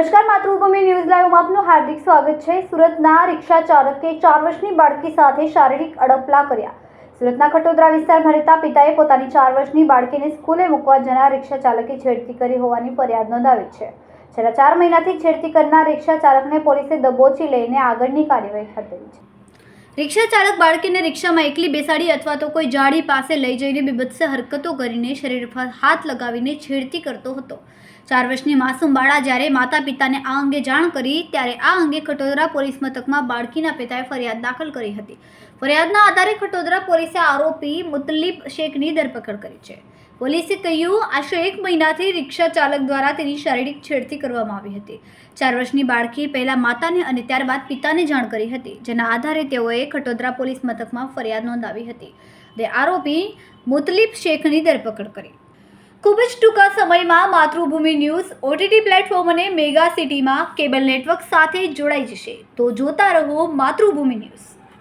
નમસ્કાર, માતૃભૂમિ ન્યૂઝ લાઈવમાં આપનું હાર્દિક સ્વાગત છે. સુરતના રિક્ષા ચાલકે ચાર વર્ષની બાળકી સાથે શારીરિક અડપલા કર્યા. સુરતના ખટોદરા વિસ્તારમાં રહેતા પિતાએ પોતાની ચાર વર્ષની બાળકીને સ્કૂલે મૂકવા જનાર રિક્ષા ચાલકે છેડતી કરી હોવાની ફરિયાદ નોંધાવી છે. છેલ્લા ચાર મહિનાથી છેડતી કરનાર રિક્ષા ચાલકને પોલીસે દબોચી લઈને આગળની કાર્યવાહી હાથ ધરી છે. રિક્ષા ચાલક બાળકીને રિક્ષામાં એકલી બેસાડી અથવા તો કોઈ જાળી પાસે લઈ જઈને બીભત્સ હરકતો કરીને શરીર પર હાથ લગાવીને છેડતી કરતો હતો. ચાર વર્ષની માસૂમ બાળા જ્યારે માતા પિતાને આ અંગે જાણ કરી, ત્યારે આ અંગે ખટોદરા પોલીસ મથકમાં બાળકીના પિતાએ ફરિયાદ દાખલ કરી હતી. ફરિયાદના આધારે ખટોદરા પોલીસે આરોપી મુતલીબ શેખની ધરપકડ કરી છે. પોલીસે કહ્યું, આશરે એક મહિનાથી રિક્ષા ચાલક દ્વારા તેની શારીરિક છેડતી કરવામાં આવી હતી. ચાર વર્ષની બાળકી પહેલા માતાને અને ત્યારબાદ પિતાને જાણ કરી હતી, જેના આધારે તેઓએ ખટોદરા પોલીસ મથકમાં ફરિયાદ નોંધાવી હતી. તે આરોપી મુતલીબ શેખની ધરપકડ કરી. ખૂબ જ ટૂંકા સમયમાં માતૃભૂમિ ન્યૂઝ ઓટીટી પ્લેટફોર્મ અને મેગા સિટીમાં કેબલ નેટવર્ક સાથે જોડાઈ જશે. તો જોતા રહો માતૃભૂમિ ન્યૂઝ.